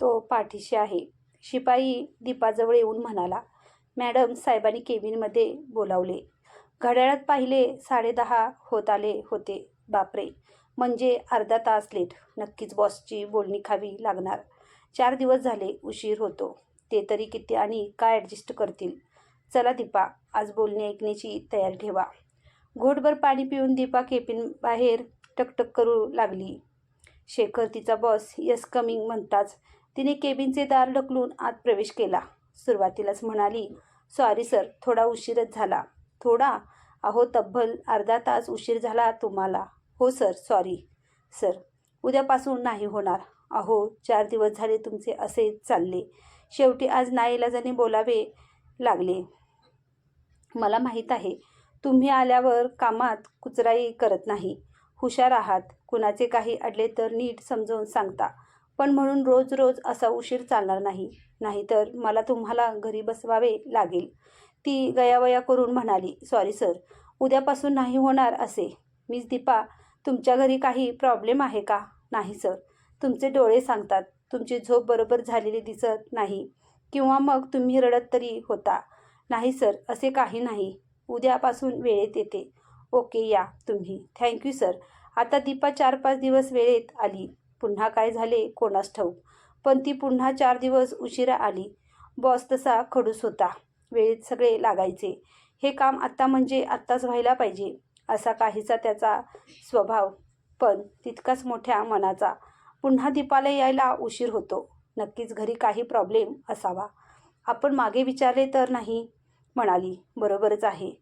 तो पाठीशी आहे. शिपाई दीपाजवळ येऊन म्हणाला मॅडम साहेबांनी केबिनमध्ये बोलावले. घड्याळात पाहिले साडेदहा होत आले होते. बापरे! म्हणजे अर्धा तास लेट. नक्कीच बॉसची बोलणी खावी लागणार. चार दिवस झाले उशीर होतो. ते तरी किती आणि काय ॲडजस्ट करतील? चला दीपा आज बोलणे ऐकण्याची तयारी ठेवा. घोटभर पाणी पिऊन दीपा केबिन बाहेर टकटक करू लागली. शेखर तिचा बॉस यस कमिंग म्हणताच तिने केबिनचे दार ढकलून आत प्रवेश केला. सुरुवातीलाच म्हणाली सॉरी सर थोडा उशीरच झाला. थोडा? अहो तब्बल अर्धा तास उशीर झाला तुम्हाला. हो सर सॉरी सर उद्यापासून नाही होणार. अहो चार दिवस झाले तुमचे असे चालले. शेवटी आज नाईलाजाने बोलावे लागले. मला माहीत आहे तुम्ही आल्यावर कामात कुचराई करत नाही. हुशार आहात. कुणाचे काही अडले तर नीट समजावून सांगता. पण म्हणून रोज रोज असा उशीर चालणार नाही. नाहीतर मला तुम्हाला घरी बसवावे लागेल. ती गयावया करून म्हणाली सॉरी सर उद्यापासून नाही होणार असे. मिस दीपा तुमच्या घरी काही प्रॉब्लेम आहे का? नाही सर तुमचे डोळे सांगतात. तुमची झोप बरोबर झालेली दिसत नाही. किंवा मग तुम्ही रडत तरी होता. नाही सर असे काही नाही. उद्यापासून वेळेत येते. ओके या तुम्ही. थँक्यू सर आता दीपा चार पाच दिवस वेळेत आली. पुन्हा काय झाले कोणास ठाऊक. पण ती पुन्हा चार दिवस उशिरा आली. बॉस तसा खडूस होता. वेळेत सगळे लागायचे. हे काम आत्ता म्हणजे आत्ताच व्हायला पाहिजे असा काहीसा त्याचा स्वभाव. पण तितकाच मोठ्या मनाचा. पुन्हा दीपाला यायला उशीर होतो. नक्कीच घरी काही प्रॉब्लेम असावा. आपण मागे विचारले तर नाही? म्हणाली. बरोबरच आहे.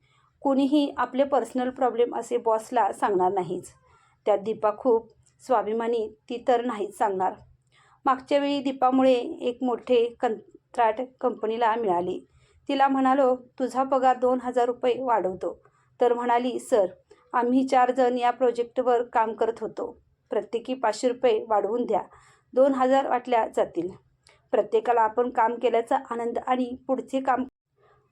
कोणीही आपले पर्सनल प्रॉब्लेम असे बॉसला सांगणार नाहीच. त्यात दीपा खूप स्वाभिमानी ती तर नाहीच सांगणार. मागच्या वेळी दीपामुळे एक मोठे कंत्राट कंपनीला मिळाली. तिला म्हणालो तुझा पगार दोन हजार रुपये वाढवतो. तर म्हणाली सर आम्ही चार जण या प्रोजेक्टवर काम करत होतो. प्रत्येकी पाचशे रुपये वाढवून द्या. दोन हजार वाटल्या जातील. प्रत्येकाला आपण काम केल्याचा आनंद आणि पुढचे काम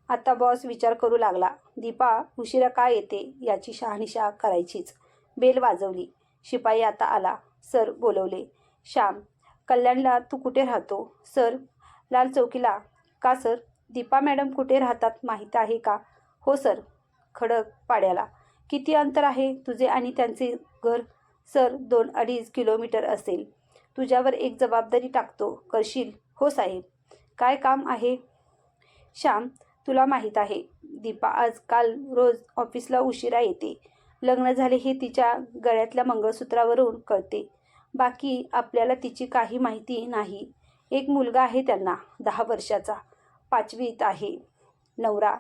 आता बॉस विचार करू लागला. दीपा उशिरा काय येते? याची शहानिशा करायचीच. बेल वाजवली. शिपाई आता आला. सर बोलवले. श्याम कल्याणला तू कुठे राहतो? सर लाल चौकीला. का सर? दीपा मॅडम कुठे राहतात माहीत आहे का? हो सर. खडक पाड्याला. किती अंतर आहे तुझे आणि त्यांचे घर? सर दोन अडीच किलोमीटर असेल. तुझ्यावर एक जबाबदारी टाकतो. करशील? हो साहेब. काय काम आहे? श्याम तुला माहीत आहे दीपा आजकाल रोज ऑफिसला उशिरा येते. लग्न झाले हे तिच्या गळ्यातल्या मंगळसूत्रावरून कळते. बाकी आपल्याला तिची काही माहिती नाही. एक मुलगा आहे त्यांना दहा वर्षाचा. पाचवीत आहे. नवरा.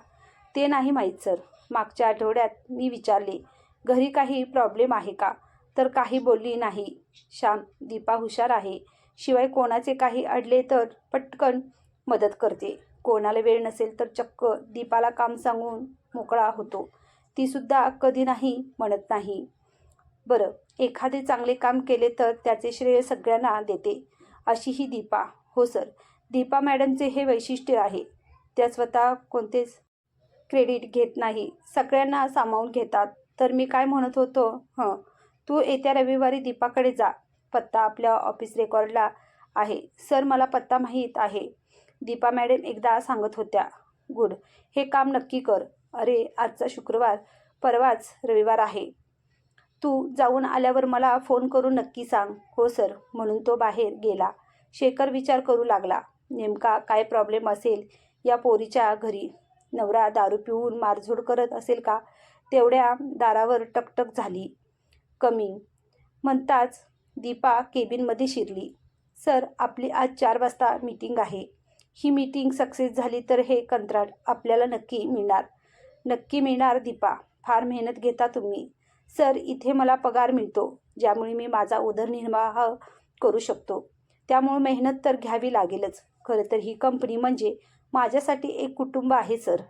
ते नाही माहीत सर. मागच्या आठवड्यात मी विचारले घरी काही प्रॉब्लेम आहे का? तर काही बोलली नाही. श्याम दीपा हुशार आहे. शिवाय कोणाचे काही अडले तर पटकन मदत करते. कोणाला वेळ नसेल तर चक्क दीपाला काम सांगून मोकळा होतो. तीसुद्धा कधी नाही म्हणत नाही. बरं एखादे चांगले काम केले तर त्याचे श्रेय सगळ्यांना देते अशी ही दीपा. हो सर दीपा मॅडमचे हे वैशिष्ट्य आहे. त्या स्वतः कोणतेच क्रेडिट घेत नाही. सगळ्यांना सामावून घेतात. तर मी काय म्हणत होतो? हं तू येत्या रविवारी दीपाकडे जा. पत्ता आपल्या ऑफिस रेकॉर्डला आहे. सर मला पत्ता माहीत आहे. दीपा मॅडम एकदा सांगत होत्या. गुड हे काम नक्की कर. अरे आजचा शुक्रवार. परवाच रविवार आहे. तू जाऊन आल्यावर मला फोन करून नक्की सांग. हो सर. म्हणून तो बाहेर गेला. शेखर विचार करू लागला. नेमका काय प्रॉब्लेम असेल या पोरीच्या घरी? नवरा दारू पिऊन मारझोड करत असेल का? तेवढ्या दारावर टकटक झाली. कमी. म्हणताच दीपा केबिनमध्ये शिरली. सर आपली आज चार वाजता मीटिंग आहे. ही मीटिंग सक्सेस झाली तर हे कंत्राट आपल्याला नक्की मिळणार. नक्की मिळणार दीपा. फार मेहनत घेता तुम्ही. सर इथे मला पगार मिळतो ज्यामुळे मी माझा उदरनिर्वाह करू शकतो. त्यामुळे मेहनत तर घ्यावी लागेलच. खरं तर ही कंपनी म्हणजे माझ्यासाठी एक कुटुंब आहे सर.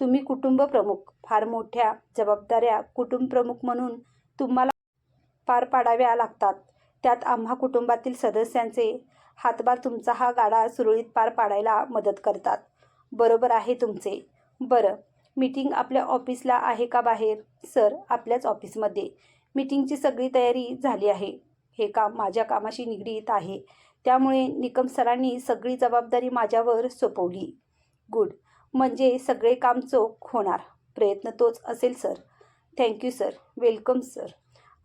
तुम्ही कुटुंब प्रमुख फार मोठ्या जबाबदाऱ्या कुटुंब प्रमुख म्हणून तुम्हाला पार पाडाव्या लागतात. त्यात आम्हा कुटुंबातील सदस्यांचे हातभार तुमचा हा गाडा सुरळीत पार पाडायला मदत करतात. बरोबर आहे तुमचे. बरं मीटिंग आपल्या ऑफिसला आहे का बाहेर? सर आपल्याच ऑफिसमध्ये. मीटिंगची सगळी तयारी झाली आहे. हे काम माझ्या कामाशी निगडीत आहे. त्यामुळे निकम सरांनी सगळी जबाबदारी माझ्यावर सोपवली. गुड. म्हणजे सगळे काम चोख होणार. प्रयत्न तोच असेल sir. Thank you sir. Welcome sir.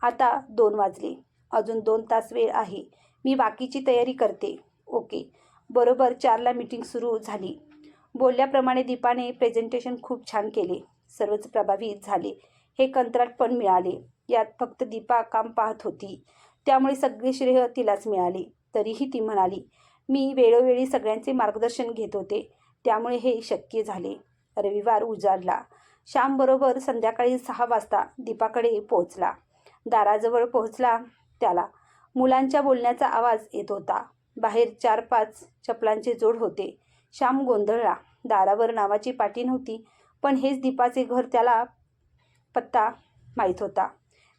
आता दोन वाजले. अजून दोन तास वेळ आहे. मी बाकीची तयारी करते. ओके. बरोबर चारला मीटिंग सुरू झाली. बोलल्याप्रमाणे दीपाने प्रेझेंटेशन खूप छान केले. सर्वच प्रभावित झाले. हे कंत्राट पण मिळाले. यात फक्त दीपा काम पाहत होती. त्यामुळे सगळे श्रेय तिलाच मिळाले. तरीही ती म्हणाली मी वेळोवेळी सगळ्यांचे मार्गदर्शन घेत होते. त्यामुळे हे शक्य झाले. रविवार उजाडला. श्यामबरोबर संध्याकाळी सहा वाजता दीपाकडे पोहोचला. दाराजवळ पोहोचला त्याला. मुलांच्या बोलण्याचा आवाज येत होता. बाहेर चार पाच चपलांचे जोड होते. श्याम गोंधळला. दारावर नावाची पाटी नव्हती पण हेच दीपाचे घर त्याला पत्ता माहीत होता.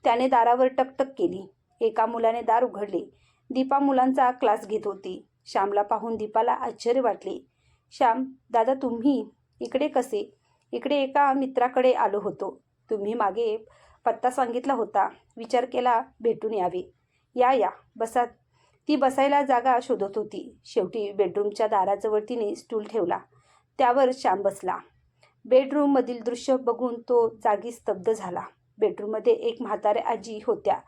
त्याने दारावर टकटक केली. एका मुलाने दार उघडले. दीपा मुलांचा क्लास घेत होती. श्यामला पाहून दीपाला आश्चर्य वाटले. श्याम दादा तुम्ही इकडे कसे? इकडे एका मित्राकडे आलो होतो. तुम्ही मागे पत्ता सांगितला होता. विचार केला भेटून यावे. या या. बसा ती बसायला जागा शोधत होती. शेवटी बेडरूमच्या दाराजवळ तिने स्टूल ठेवला. त्यावर श्याम बसला. बेडरूममधील दृश्य बघून तो जागी स्तब्ध झाला. बेडरूममध्ये एक म्हाताऱ्या आजी होत्या.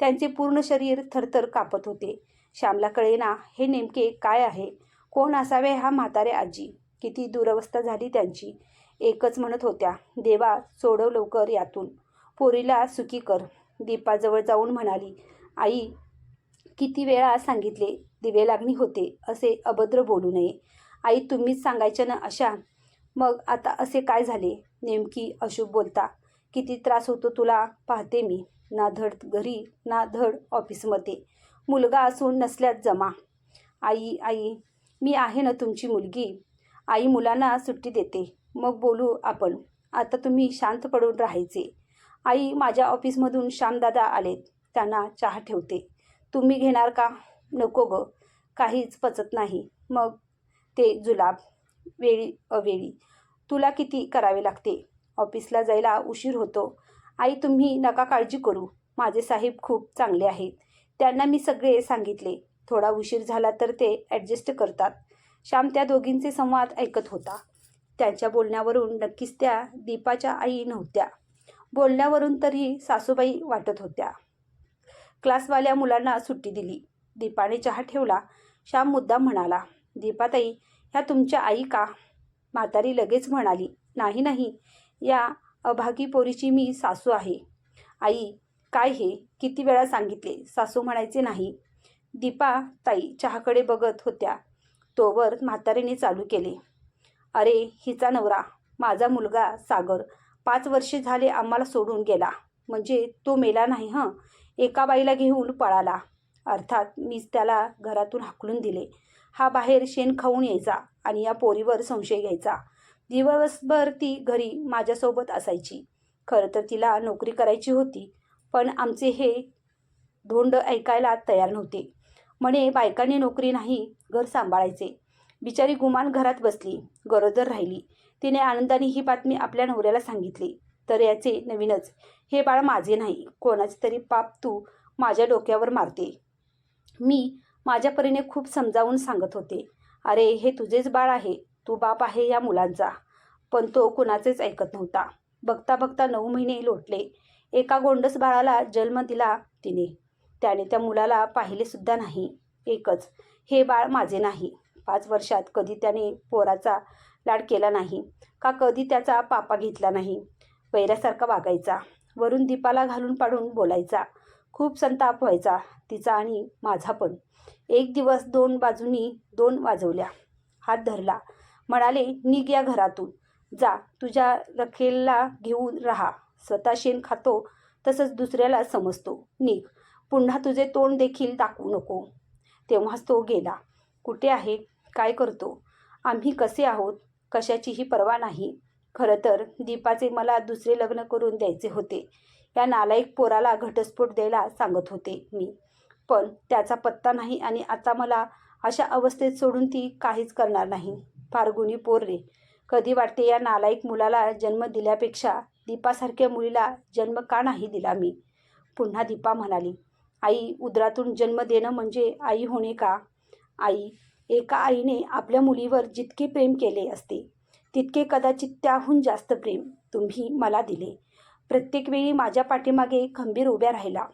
त्यांचे पूर्ण शरीर थरथर कापत होते. श्यामला कळेना हे नेमके काय आहे? कोण असावे हा म्हातारे आजी? किती दुरवस्था झाली त्यांची? एकच म्हणत होत्या देवा सोडव लवकर यातून. पोरीला सुखी कर. दीपाजवळ जाऊन म्हणाली आई किती वेळा सांगितले दिवे लागणी होते असे अभद्र बोलू नये. आई तुम्हीच सांगायच्या ना अशा? मग आता असे काय झाले? नेमकी अशुभ बोलता किती त्रास होतो तुला? पाहते मी. ना धड घरी ना धड ऑफिसमध्ये. मुलगा असून नसल्यात जमा. आई आई मी आहे ना तुमची मुलगी. आई मुलांना सुट्टी देते. मग बोलू आपण. आता तुम्ही शांत पडून राहायचे. आई माझ्या ऑफिसमधून श्यामदादा आलेत. त्यांना चहा ठेवते. तुम्ही घेणार का? नको ग. काहीच पचत नाही. मग? ते जुलाब वेळी अवेळी. तुला किती करावे लागते? ऑफिसला जायला उशीर होतो. आई तुम्ही नका काळजी करू. माझे साहेब खूप चांगले आहेत. त्यांना मी सगळे सांगितले. थोडा उशीर झाला तर ते ॲडजस्ट करतात. श्याम त्या दोघींचे संवाद ऐकत होता. त्यांच्या बोलण्यावरून नक्कीच त्या दीपाच्या आई नव्हत्या. बोलण्यावरून तरी सासूबाई वाटत होत्या. क्लासवाल्या मुलांना सुट्टी दिली. दीपाने चहा ठेवला. श्याम मुद्दा म्हणाला दीपाताई ह्या तुमच्या आई का? म्हातारी लगेच म्हणाली नाही नाही. या अभागी पोरीची मी सासू आहे. आई काय हे? किती वेळा सांगितले? सासू म्हणायचे नाही. दीपा ताई चहाकडे बघत होत्या. तोवर म्हातारीने चालू केले. अरे हिचा नवरा. माझा मुलगा सागर. पाच वर्षे झाले आम्हाला सोडून गेला. म्हणजे तो मेला नाही हं? एका बाईला घेऊन पळाला. अर्थात मीच त्याला घरातून हाकलून दिले. हा बाहेर शेण खाऊन यायचा आणि या पोरीवर संशय घ्यायचा. दिवसभर ती घरी माझ्यासोबत असायची. खरं तर तिला नोकरी करायची होती पण आमचे हे धोंड ऐकायला तयार नव्हते. म्हणे बायकांनी नोकरी नाही घर सांभाळायचे. बिचारी गुमान घरात बसली गरोदर राहिली. तिने आनंदाने ही बातमी आपल्या नवऱ्याला सांगितली. तर याचे नवीनच. हे बाळ माझे नाही. कोणाचे तरी पाप तू माझ्या डोक्यावर मारते. मी माझ्या परीने खूप समजावून सांगत होते. अरे हे तुझेच बाळ आहे. तू बाप आहे या मुलांचा. पण तो कुणाचेच ऐकत नव्हता. बघता बघता नऊ महिने लोटले. एका गोंडस बाळाला जन्म दिला तिने. त्याने त्या मुलाला पाहिलेसुद्धा नाही. एकच हे बाळ माझे नाही. पाच वर्षात कधी त्याने पोराचा लाड केला नाही. का कधी त्याचा पापा घेतला नाही. वैऱ्यासारखा वागायचा. वरून दीपाला घालून पाडून बोलायचा. खूप संताप व्हायचा तिचा आणि माझा पण. एक दिवस दोन बाजूनी दोन वाजवल्या. हात धरला. म्हणाले निघ या घरातून. जा. तुझ्या रखेलला घेऊन राहा. स्वतः शेण खातो तसंच दुसऱ्याला समजतो. निघ. पुन्हा तुझे तोंड देखील दाखवू नको. तेव्हाच तो गेला. कुठे आहे? काय करतो? आम्ही कसे आहोत? कशाचीही पर्वा नाही. खरं तर दीपाचे मला दुसरे लग्न करून द्यायचे होते. या नालायक पोराला घटस्फोट द्यायला सांगत होते मी. पण त्याचा पत्ता नाही आणि आता मला अशा अवस्थेत सोडून ती काहीच करणार नाही. फारगुणी पोर रे कधी वाटते या नालायक मुलाला जन्म दिल्यापेक्षा दीपासारख्या मुलीला जन्म का नाही दिला मी? पुन्हा दीपा म्हणाली आई उदरातून जन्म देणं म्हणजे आई होणे का? आई एका आईने आपल्या मुलीवर जितके प्रेम केले असते तितके कदाचित त्याहून जास्त प्रेम तुम्ही मला दिले. प्रत्येक वेळी माझ्या पाठीमागे खंबीर उभ्या राहिला.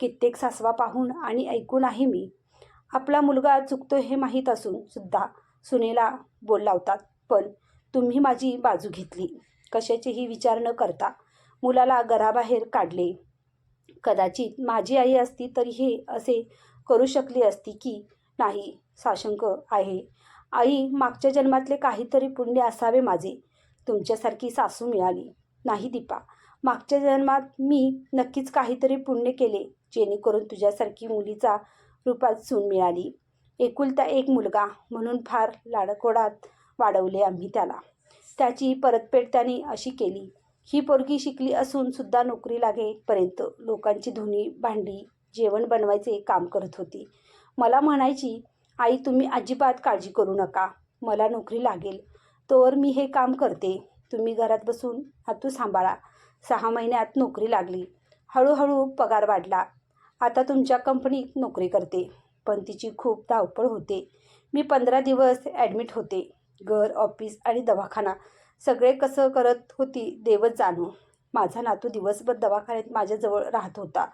कित्येक सासवा पाहून आणि ऐकून आहे मी. आपला मुलगा चुकतो हे माहीत असून सुद्धा सुनेला बोल लावतात पण तुम्ही माझी बाजू घेतली. कशाचेही विचार न करता मुलाला घराबाहेर काढले. कदाचित माझी आई असती तरी हे असे करू शकली असती की नाही साशंक आहे. आई मागच्या जन्मातले काहीतरी पुण्य असावे माझे. तुमच्यासारखी सासू मिळाली. नाही दीपा. मागच्या जन्मात मी नक्कीच काहीतरी पुण्य केले जेणेकरून तुझ्यासारखी मुलीचा रूपात सून मिळाली. एकुलता एक मुलगा म्हणून फार लाडकोडात वाढवले आम्ही त्याला. त्याची परतफेड त्याने अशी केली. ही पोरगी शिकली असून सुद्धा नोकरी लागेपर्यंत लोकांची धुणी भांडी जेवण बनवायचे काम करत होती. मला म्हणायची आई तुम्ही अजिबात काळजी करू नका. मला नोकरी लागेल. तोवर मी हे काम करते. तुम्ही घरात बसून हातू सांभाळा. सहा महिन्यात नोकरी लागली. हळूहळू पगार वाढला. आता तुमच्या कंपनीत नोकरी करते. पण तिची खूप धावपळ होते. मी पंधरा दिवस ॲडमिट होते. घर ऑफिस आणि दवाखाना सगळे कसं करत होती देवच जाणू. माझा नातू दिवसभर दवाखान्यात माझ्याजवळ राहत होता.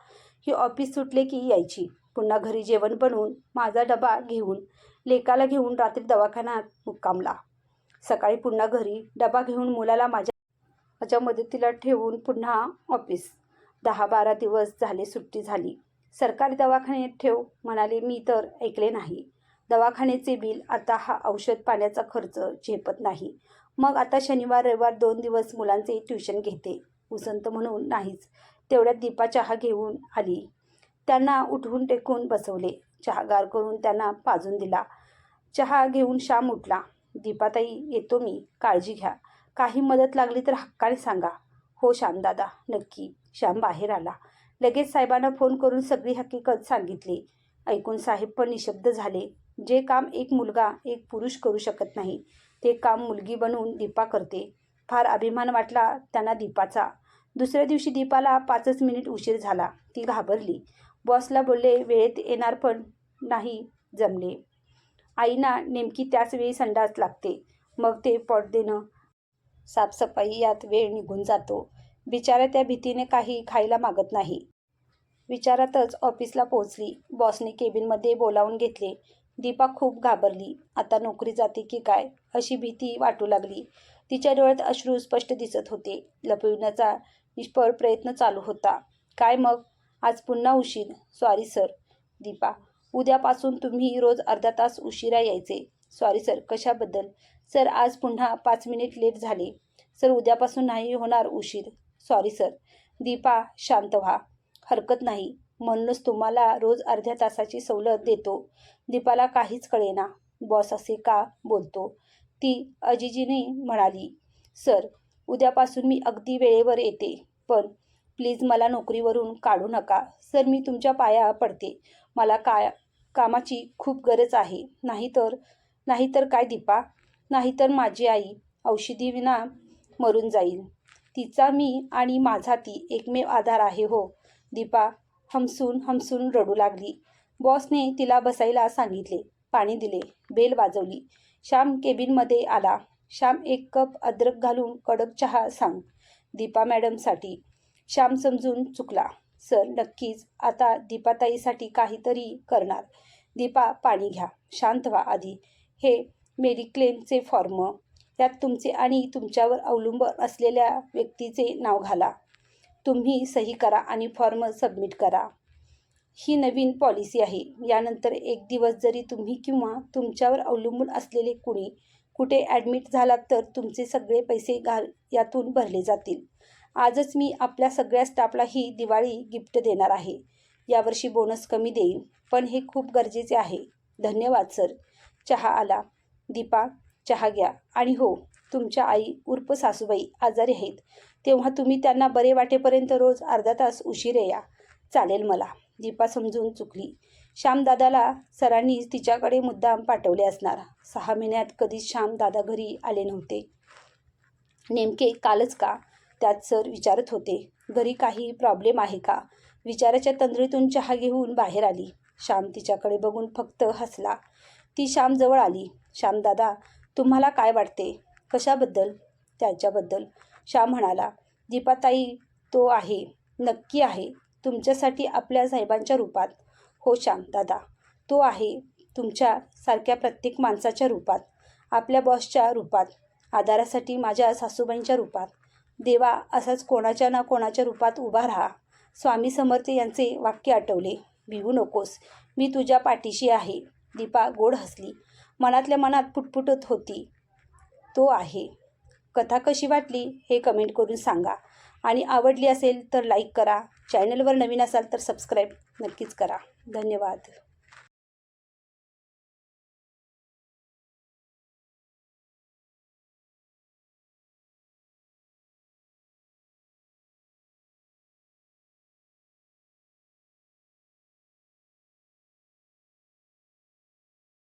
ही ऑफिस सुटले की यायची. पुन्हा घरी जेवण बनवून माझा डबा घेऊन लेकाला घेऊन रात्री दवाखान्यात मुक्कामला. सकाळी पुन्हा घरी डबा घेऊन मुलाला माझ्या माझ्या मदतीला ठेवून पुन्हा ऑफिस. दहा बारा दिवस झाले सुट्टी झाली. सरकारी दवाखान्यात ठेव म्हणाले मी तर ऐकले नाही. दवाखान्याचे बिल आता हा औषध पाण्याचा खर्च झेपत नाही. मग आता शनिवार रविवार दोन दिवस मुलांचे ट्युशन घेते. उसंत म्हणून नाहीच. तेवढ्यात दीपा चहा घेऊन आली. त्यांना उठवून टेकून बसवले. चहा गार करून त्यांना पाजून दिला. चहा घेऊन श्याम उठला. दीपाताई येतो मी. काळजी घ्या. काही मदत लागली तर हक्काने सांगा. हो श्यामदादा. नक्की. श्याम बाहेर आला. लगेच साहेबांना फोन करून सगळी हकीकत सांगितली. ऐकून साहेब पण निशब्द झाले. जे काम एक मुलगा एक पुरुष करू शकत नाही ते काम मुलगी बनवून दीपा करते. फार अभिमान वाटला त्यांना दीपाचा. दुसऱ्या दिवशी दीपाला पाचच मिनिट उशीर झाला. ती घाबरली. बॉसला बोलले वेळेत येणार पण नाही जमले. आईना नेमकी त्याच वेळी संडास लागते. मग ते पॉट देणं साफसफाई यात वेळ निघून जातो. बिचारा त्या भीतीने काही खायला मागत नाही. विचारातच ऑफिसला पोहोचली. बॉसने केबिनमध्ये बोलावून घेतले. दीपा खूप घाबरली. आता नोकरी जाते की काय अशी भीती वाटू लागली. तिच्या डोळ्यात अश्रू स्पष्ट दिसत होते. लपविण्याचा निष्फळ प्रयत्न चालू होता. काय मग? आज पुन्हा उशीर. सॉरी सर दीपा उद्यापासून तुम्ही रोज अर्धा तास उशिरा यायचे. सॉरी सर कशाबद्दल? सर आज पुन्हा पाच मिनिट लेट झाले. सर उद्यापासून नाही होणार उशीर. सॉरी सर दीपा शांत व्हा. हरकत नाही. म्हणूनच तुम्हाला रोज अर्ध्या तासाची सवलत देतो. दीपाला काहीच कळेना. बॉस असे का बोलतो? ती अजिजीने म्हणाली सर उद्यापासून मी अगदी वेळेवर येते. पण प्लीज मला नोकरीवरून काढू नका. सर मी तुमच्या पाया पडते. मला काय कामाची खूप गरज आहे. नाहीतर नाहीतर काय दीपा? नाहीतर माझी आई औषधी विना मरून जाईल. तिचा मी आणि माझा ती एकमेव आधार आहे हो. दीपा हमसून हमसून रडू लागली. बॉसने तिला बसायला सांगितले. पाणी दिले. बेल वाजवली. श्याम केबिनमध्ये आला. श्याम एक कप अद्रक घालून कडक चहा सांग. दीपा मॅडमसाठी श्याम समजून चुकला. सर नक्कीच. आता दीपाताईसाठी काहीतरी करणार. दीपा पाणी घ्या. शांत व्हा आधी. हे मेडिक्लेमचे फॉर्म. त्यात तुमचे आणि तुमच्यावर अवलंबून असलेल्या व्यक्तीचे नाव घाला. तुम्ही सही करा आणि फॉर्म सबमिट करा. ही नवीन पॉलिसी आहे. यानंतर एक दिवस जरी तुम्ही किंवा तुमच्यावर अवलंबून असलेले कुणी कुठे ॲडमिट झालात तर तुमचे सगळे पैसे घाल यातून भरले जातील. आजच मी आपल्या सगळ्या स्टाफला ही दिवाळी गिफ्ट देणार आहे. यावर्षी बोनस कमी देईन पण हे खूप गरजेचे आहे. धन्यवाद सर. चहा आला. दीपा चहा घ्या. आणि हो तुमच्या आई उर्फ सासूबाई आजारी आहेत. तेव्हा तुम्ही त्यांना बरे वाटेपर्यंत रोज अर्धा तास उशिरे या. चालेल मला. दीपा समजून चुकली. श्यामदादाला सरांनी तिच्याकडे मुद्दाम पाठवले असणार. सहा महिन्यात कधीच श्यामदादा घरी आले नव्हते. नेमके कालच का? त्यात सर विचारत होते घरी काही प्रॉब्लेम आहे का? विचाराच्या तंद्रीतून चहा घेऊन बाहेर आली. श्याम तिच्याकडे बघून फक्त हसला. ती श्याम जवळ आली. श्यामदादा तुम्हाला काय वाटते? कशाबद्दल? त्याच्याबद्दल. श्याम म्हणाला दीपाताई तो आहे नक्की आहे तुमच्यासाठी आपल्या साहेबांच्या रूपात. हो श्याम दादा तो आहे तुमच्यासारख्या प्रत्येक माणसाच्या रूपात आपल्या बॉसच्या रूपात आधारासाठी माझ्या सासूबाईंच्या रूपात देवा असाच कोणाच्या ना कोणाच्या रूपात उभा राहा. स्वामी समर्थ यांचे वाक्य आठवले. भिवू नकोस. मी तुझ्या पाठीशी आहे. दीपा गोड हसली. मनातल्या मनात पुटपुटत होती. तो आहे. कथा कशी वाटली हे कमेंट करून सांगा. आणि आवडली असेल तर लाईक करा. चॅनलवर नवीन असाल तर सबस्क्राईब नक्कीच करा. धन्यवाद.